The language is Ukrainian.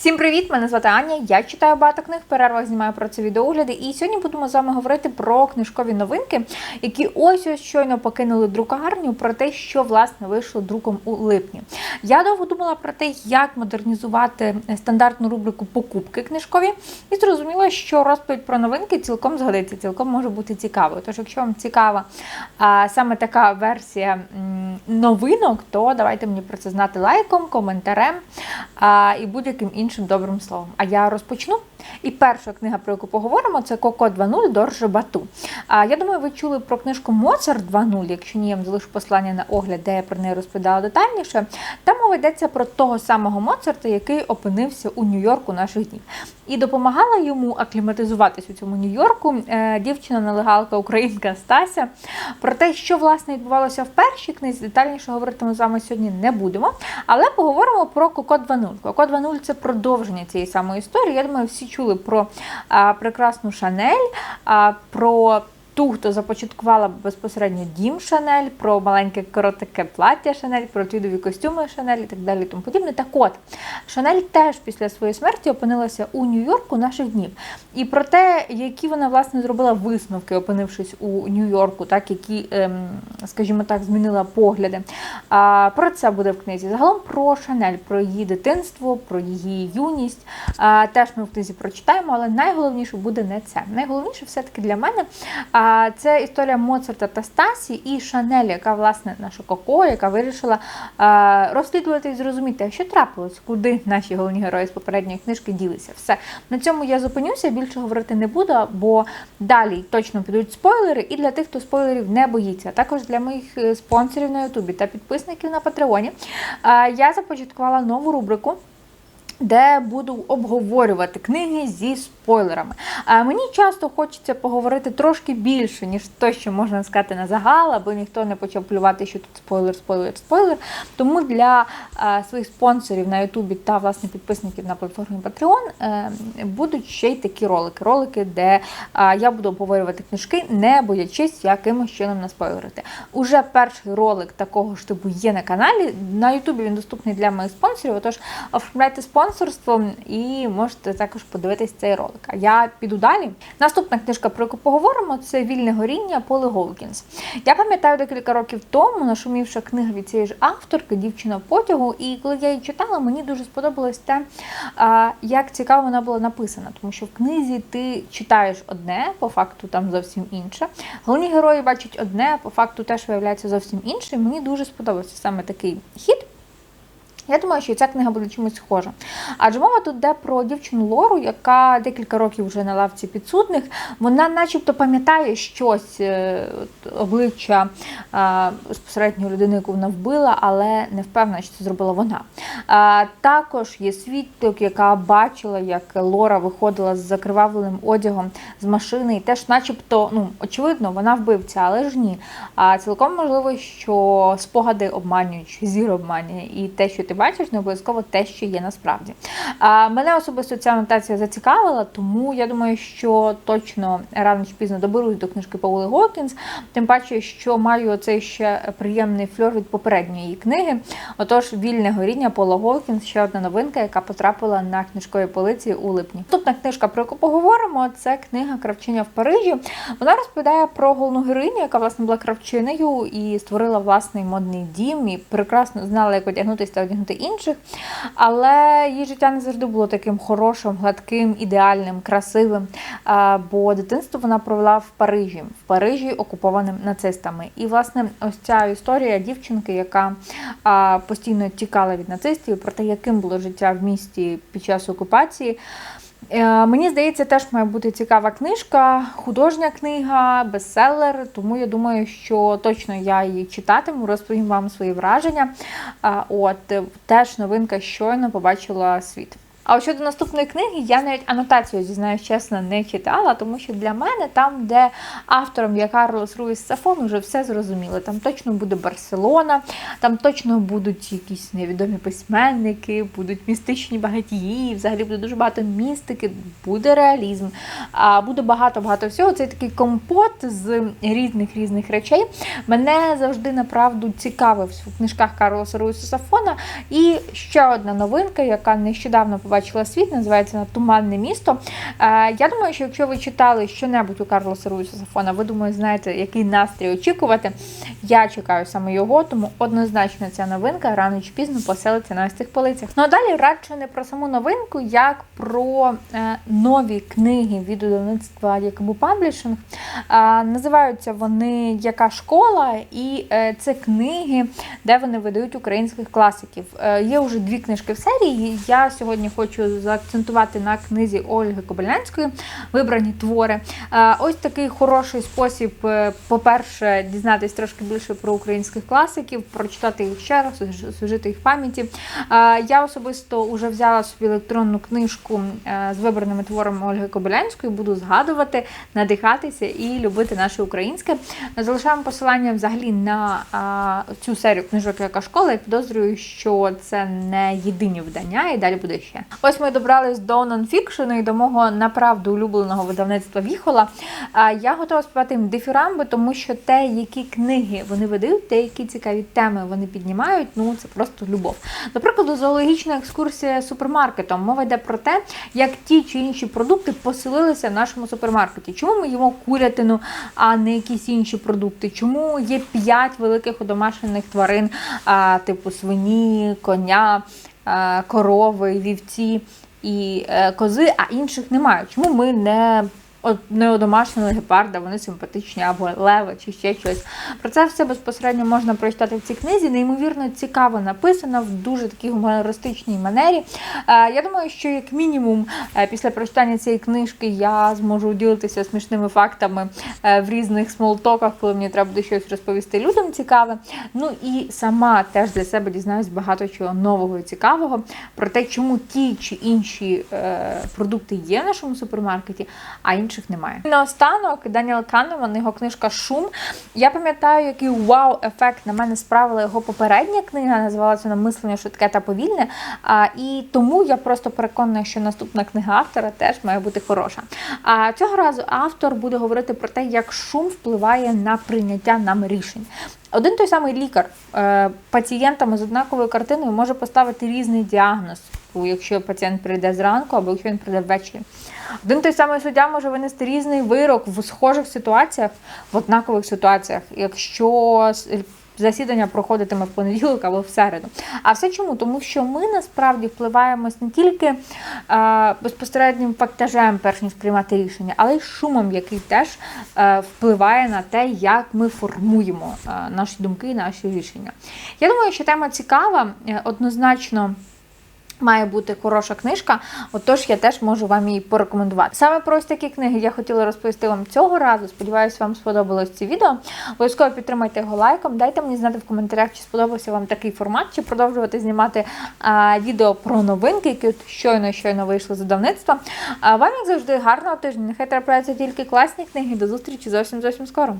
Всім привіт! Мене звати Аня. Я читаю багато книг, в перервах знімаю про це відеогляди. І сьогодні будемо з вами говорити про книжкові новинки, які ось ось щойно покинули друкарню, про те, що власне вийшло друком у липні. Я довго думала про те, як модернізувати стандартну рубрику покупки книжкові, і зрозуміла, що розповідь про новинки цілком згодиться, цілком може бути цікавою. Тож, якщо вам цікава а, саме така версія новинок, то давайте мені про це знати лайком, коментарем а, і будь-яким іншим добрим словом. А я розпочну. І перша книга, про яку поговоримо, це Коко 2.0 Дорже Бату. А я думаю, ви чули про книжку Моцарт 2.0. Якщо ні, я вам залишу послання на огляд, де я про неї розповідала детальніше. Там мова йдеться про того самого Моцарта, який опинився у Нью-Йорку наших днів. І допомагала йому акліматизуватись у цьому Нью-Йорку е, дівчина-нелегалка українка Стася. Про те, що власне відбувалося в першій книзі, детальніше говорити ми з вами сьогодні не будемо. Але поговоримо про Коко 2.0. Коко 2.0 це продовження цієї самої історії. Я думаю, всі чули про а, прекрасну Шанель, а, про ту, хто започаткувала безпосередньо дім Шанель, про маленьке коротке плаття Шанель, про твідові костюми Шанель і так далі. Тому подібне. Так от, Шанель теж після своєї смерті опинилася у Нью-Йорку наших днів. І про те, які вона власне зробила висновки, опинившись у Нью-Йорку, так які, ем, скажімо так, змінила погляди. А, про це буде в книзі. Загалом про Шанель, про її дитинство, про її юність. А, теж ми в книзі прочитаємо, але найголовніше буде не це. Найголовніше все-таки для мене а, це історія Моцарта та Стасі і Шанель, яка, власне, наша Коко, яка вирішила розслідувати і зрозуміти, що трапилось, куди наші головні герої з попередньої книжки ділися. Все. На цьому я зупинюся, більше говорити не буду, бо далі точно підуть спойлери, і для тих, хто спойлерів не боїться, а також для моїх е, спонсорів на Ютубі та підписників на Патреоні. Я започаткувала нову рубрику. Де буду обговорювати книги зі спойлерами. А мені часто хочеться поговорити трошки більше, ніж те, що можна сказати на загал, аби ніхто не почав плювати, що тут спойлер, спойлер, спойлер. Тому для а, своїх спонсорів на Ютубі та власне підписників на платформі Patreon е, будуть ще й такі ролики. Ролики, де а, я буду обговорювати книжки, не боячись якимось чином наспойлерити. Уже перший ролик такого ж типу є на каналі. На Ютубі він доступний для моїх спонсорів. Отож, оформляйте спонсорство і можете також подивитись цей ролик. А я піду далі. Наступна книжка, про яку поговоримо, це Вільне горіння Поли Голкінс. Я пам'ятаю декілька років тому нашумівша книга від цієї ж авторки Дівчина потягу. І коли я її читала, мені дуже сподобалось те, як цікаво вона була написана, тому що в книзі ти читаєш одне, по факту там зовсім інше. Головні герої бачать одне, по факту теж виявляється зовсім інше. І мені дуже сподобався саме такий хід. Я думаю, що ця книга буде чимось схожа. Адже мова тут йде про дівчину Лору, яка декілька років вже на лавці підсудних. Вона, начебто, пам'ятає щось е, обличчя е, безпосередньо людини, яку вона вбила, але не впевнена, що це зробила вона. Також є свідок, яка бачила, як Лора виходила з закривавленим одягом з машини, і теж, начебто, ну, очевидно, вона вбивця, але ж ні. А цілком можливо, що спогади обманюють, зір обманює, і те, що ти бачиш, не обов'язково те, що є насправді. А, мене особисто ця анотація зацікавила, тому я думаю, що точно рано чи пізно доберусь до книжки Паули Гокінс, тим паче, що маю оцей ще приємний фльор від попередньої її книги. Отож, вільне горіння Пола Гокінс, ще одна новинка, яка потрапила на книжкові полиці у липні. Наступна книжка, про яку поговоримо, це книга Кравчиня в Парижі. Вона розповідає про головну героїню, яка власне була кравчинею і створила власний модний дім, і прекрасно знала, як одягнутися та одягнути інших. Але її життя не завжди було таким хорошим, гладким, ідеальним, красивим. Бо дитинство вона провела в Парижі, в Парижі, окупованим нацистами. І, власне, ось ця історія дівчинки, яка постійно тікала від нацистів, про те, яким було життя в місті під час окупації. Е, Мені здається, теж має бути цікава книжка, художня книга, бестселер. Тому я думаю, що точно я її читатиму, розповім вам свої враження. От е, теж новинка щойно побачила світ. А щодо наступної книги, я навіть анотацію, зізнаюсь чесно, не читала, тому що для мене там, де автором є Карлос Руїс Сафон, вже все зрозуміло. Там точно буде Барселона, там точно будуть якісь невідомі письменники, будуть містичні багатії, взагалі буде дуже багато містики, буде реалізм, а буде багато-багато всього. Це такий компот з різних різних речей. Мене завжди направду цікавив в книжках Карлоса Руїса Сафона. І ще одна новинка, яка нещодавно побачила побачила світ, називається вона Туманне місто. Я думаю, що якщо ви читали щонебудь у Карлоса Руїса Сафона, ви думаю, знаєте, який настрій очікувати. Я чекаю саме його, тому однозначно ця новинка рано чи пізно поселиться на ось цих полицях. Ну а далі радше не про саму новинку, як про е, нові книги від видавництва Якобу Паблішинг. Називаються вони Яка школа? І е, це книги, де вони видають українських класиків. Е, є вже дві книжки в серії. Я сьогодні хочу заакцентувати на книзі Ольги Кобилянської вибрані твори. Е, ось такий хороший спосіб, е, по-перше, дізнатись трошки більше про українських класиків, прочитати їх ще раз, освіжити їх пам'яті. Е, Я особисто вже взяла собі електронну книжку з вибраними творами Ольги Кобилянської, буду згадувати, надихатися і любити наше українське. Залишаємо посилання взагалі на цю серію книжок, яка школа. Я підозрюю, що це не єдині видання, і далі буде ще. Ось ми добрались до нонфікшену і до мого направду улюбленого видавництва Віхола. Я готова співати їм дифірамби, тому що те, які книги вони видають, те, які цікаві теми вони піднімають, ну це просто любов. До прикладу, зоологічна екскурсія супермаркетом. Мова йде про те, як ті чи інші продукти поселилися в нашому супермаркеті. Чому ми їмо курятину, а не якісь інші продукти? Чому є п'ять великих одомашнених тварин, а, типу свині, коня, корови, вівці і е, кози, а інших немає? Чому ми не от не одомашнили гепарда, вони симпатичні, або леви, чи ще щось. Про це все безпосередньо можна прочитати в цій книзі. Неймовірно цікаво написано в дуже такій гумористичній манері. Е, Я думаю, що як мінімум е, після прочитання цієї книжки я зможу ділитися смішними фактами е, в різних смолтоках, коли мені треба буде щось розповісти людям цікаве. Ну і сама теж для себе дізнаюсь багато чого нового і цікавого про те, чому ті чи інші продукти є в нашому супермаркеті, а інших немає. Наостанок Даніел Канеман, його книжка Шум. Я пам'ятаю, який вау-ефект на мене справила його попередня книга, називалася вона Мислення швидке та повільне. А, і тому я просто переконана, що наступна книга автора теж має бути хороша. А цього разу автор буде говорити про те, як шум впливає на прийняття нами рішень. Один той самий лікар е, пацієнтами з однаковою картиною може поставити різний діагноз, якщо пацієнт прийде зранку або якщо він прийде ввечері. Один той самий суддя може винести різний вирок в схожих ситуаціях, в однакових ситуаціях, якщо засідання проходитиме в понеділок або в середу. А все чому? Тому що ми насправді впливаємось не тільки е, безпосереднім фактажем, перш ніж приймати рішення, але й шумом, який теж е, впливає на те, як ми формуємо е, наші думки, і наші рішення. Я думаю, що тема цікава, е, однозначно. Має бути хороша книжка, отож я теж можу вам її порекомендувати. Саме про ось такі книги я хотіла розповісти вам цього разу. Сподіваюся, вам сподобалось це відео. Обов'язково підтримайте його лайком. Дайте мені знати в коментарях, чи сподобався вам такий формат, чи продовжувати знімати а, відео про новинки, які от щойно щойно вийшли з видавництва. А вам, як завжди, гарного тижня. Нехай трапляються тільки класні книги. До зустрічі зовсім зовсім скоро.